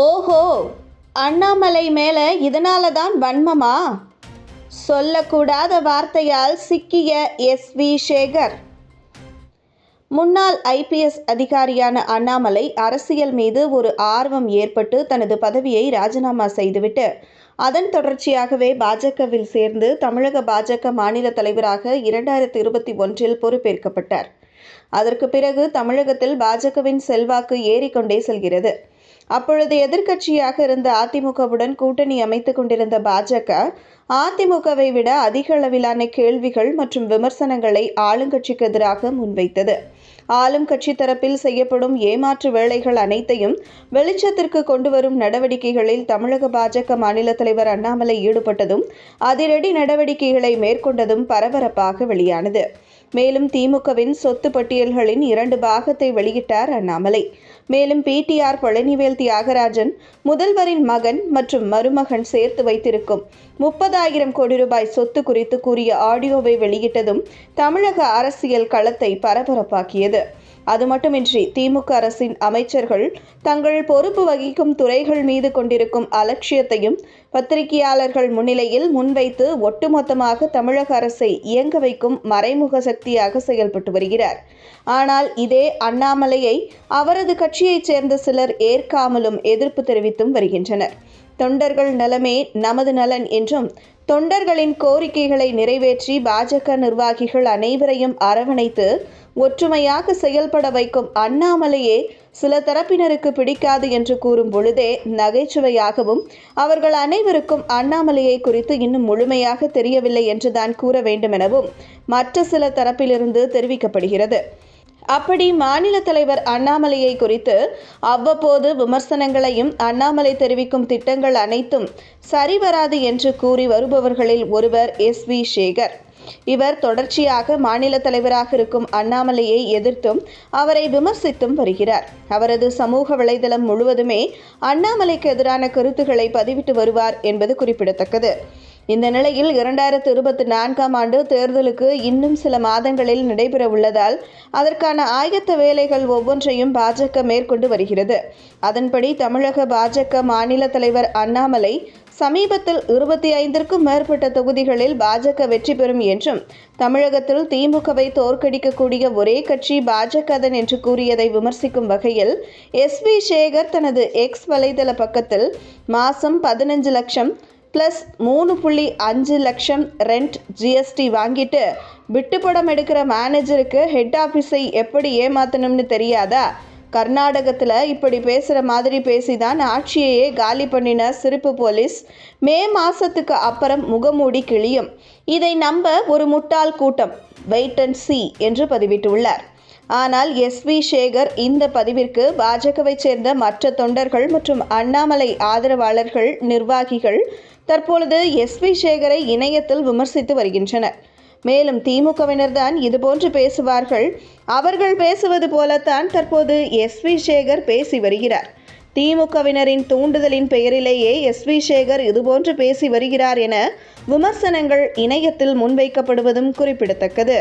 ஓஹோ அண்ணாமலை மேலே இதனால தான் வன்மமா? சொல்லக்கூடாத வார்த்தையால் சிக்கிய எஸ் வி சேகர். முன்னாள் ஐபிஎஸ் அதிகாரியான அண்ணாமலை அரசியல் மீது ஒரு ஆர்வம் ஏற்பட்டு தனது பதவியை ராஜினாமா செய்துவிட்டு அதன் தொடர்ச்சியாகவே பாஜகவில் சேர்ந்து தமிழக பாஜக மாநில தலைவராக இரண்டாயிரத்தி இருபத்தி ஒன்றில் பொறுப்பேற்கப்பட்டார். அதற்கு பிறகு தமிழகத்தில் பாஜகவின் செல்வாக்கு ஏறிக்கொண்டே செல்கிறது. அப்பொழுது எதிர்க்கட்சியாக இருந்த அதிமுகவுடன் கூட்டணி அமைத்துக் கொண்டிருந்த பாஜக அதிமுகவை விட அதிக அளவிலான கேள்விகள் மற்றும் விமர்சனங்களை ஆளுங்கட்சிக்கு எதிராக முன்வைத்தது. ஆளும் கட்சி தரப்பில் செய்யப்படும் ஏமாற்று வேலைகள் அனைத்தையும் வெளிச்சத்திற்கு கொண்டு வரும் நடவடிக்கைகளில் தமிழக பாஜக மாநில தலைவர் அண்ணாமலை ஈடுபட்டதும் அதிரடி நடவடிக்கைகளை மேற்கொண்டதும் பரபரப்பாக வெளியானது. மேலும் திமுகவின் சொத்து பட்டியல்களின் இரண்டு பாகத்தை வெளியிட்டார் அண்ணாமலை. மேலும் பிடிஆர் பழனிவேல் தியாகராஜன் முதல்வரின் மகன் மற்றும் மருமகன் சேர்த்து வைத்திருக்கும் முப்பது ஐம்பதாயிரம் கோடி ரூபாய் சொத்து குறித்து கூறிய ஆடியோவை வெளியிட்டதும் தமிழக அரசியல் களத்தை பரபரப்பாக்கியது. அது மட்டுமின்றி திமுக அரசின் அமைச்சர்கள் தங்கள் பொறுப்பு வகிக்கும் துறைகள் மீது கொண்டிருக்கும் அலட்சியத்தையும் பத்திரிகையாளர்கள் முன்னிலையில் முன்வைத்து ஒட்டுமொத்தமாக தமிழக அரசை இயங்க வைக்கும் மறைமுக சக்தியாக செயல்பட்டு வருகிறார். ஆனால் இதே அண்ணாமலையை அவரது கட்சியைச் சேர்ந்த சிலர் ஏற்காமலும் எதிர்ப்பு தெரிவித்தும் வருகின்றனர். தொண்டர்கள் நலமே நமது நலன் என்றும் தொண்டர்களின் கோரிக்கைகளை நிறைவேற்றி பாஜக நிர்வாகிகள் அனைவரையும் அரவணைத்து ஒற்றுமையாக செயல்பட வைக்கும் அண்ணாமலையே சில தரப்பினருக்கு பிடிக்காது என்று கூறும் பொழுதே நகைச்சுவையாகவும் அவர்கள் அனைவருக்கும் அண்ணாமலையை குறித்து இன்னும் முழுமையாக தெரியவில்லை என்றுதான் கூற வேண்டும் எனவும் மற்ற சில தரப்பிலிருந்து தெரிவிக்கப்படுகிறது. அப்படி மாநில தலைவர் அண்ணாமலையை குறித்து அவ்வப்போது விமர்சனங்களையும் அண்ணாமலை தெரிவிக்கும் திட்டங்கள் அனைத்தும் சரிவராது என்று கூறி வருபவர்களில் ஒருவர் எஸ் வி சேகர். இவர் தொடர்ச்சியாக மாநில தலைவராக இருக்கும் அண்ணாமலையை எதிர்த்தும் அவரை விமர்சித்தும் வருகிறார். அவரது சமூக வலைதளம் முழுவதுமே அண்ணாமலைக்கு எதிரான கருத்துக்களை பதிவிட்டு வருவார் என்பது குறிப்பிடத்தக்கது. இந்த நிலையில் இரண்டாயிரத்து இருபத்தி நான்காம் ஆண்டு தேர்தலுக்கு இன்னும் சில மாதங்களில் நடைபெற உள்ளதால் அதற்கான ஆயத்த வேலைகள் ஒவ்வொன்றையும் பாஜக மேற்கொண்டு வருகிறது. அதன்படி தமிழக பாஜக மாநில தலைவர் அண்ணாமலை சமீபத்தில் இருபத்தி ஐந்திற்கும் மேற்பட்ட தொகுதிகளில் பாஜக வெற்றி பெறும் என்றும் தமிழகத்தில் திமுகவை தோற்கடிக்கக்கூடிய ஒரே கட்சி பாஜக தான் என்று கூறியதை விமர்சிக்கும் வகையில் எஸ் வி சேகர் தனது எக்ஸ் வலைதள பக்கத்தில் மாதம் பதினஞ்சு லட்சம் ப்ளஸ் மூணு புள்ளி அஞ்சு லட்சம் ரெண்ட் ஜிஎஸ்டி வாங்கிட்டு விட்டுப்படம் எடுக்கிற மேனேஜருக்கு ஹெட் ஆஃபீஸை எப்படி ஏமாத்தணும்னு தெரியாதா? கர்நாடகத்தில் இப்படி பேசுகிற மாதிரி பேசி தான் ஆட்சியையே காலி பண்ணின சிரிப்பு போலீஸ். மே மாதத்துக்கு அப்புறம் முகமூடி கிளியும் இதை நம்ப ஒரு முட்டாள் கூட்டம் வெயிட் அண்ட் சி என்று பதிவிட்டுள்ளார். ஆனால் எஸ் வி சேகர் இந்த பதிவிற்கு பாஜகவை சேர்ந்த மற்ற தொண்டர்கள் மற்றும் அண்ணாமலை ஆதரவாளர்கள் நிர்வாகிகள் தற்பொழுது எஸ் வி சேகரை இணையத்தில் விமர்சித்து வருகின்றனர். மேலும் திமுகவினர் தான் இதுபோன்று பேசுவார்கள். அவர்கள் பேசுவது போலத்தான் தற்போது எஸ் வி சேகர் பேசி வருகிறார். திமுகவினரின் தூண்டுதலின் பெயரிலேயே எஸ் வி சேகர் இதுபோன்று பேசி வருகிறார் என விமர்சனங்கள் இணையத்தில் முன்வைக்கப்படுவதும் குறிப்பிடத்தக்கது.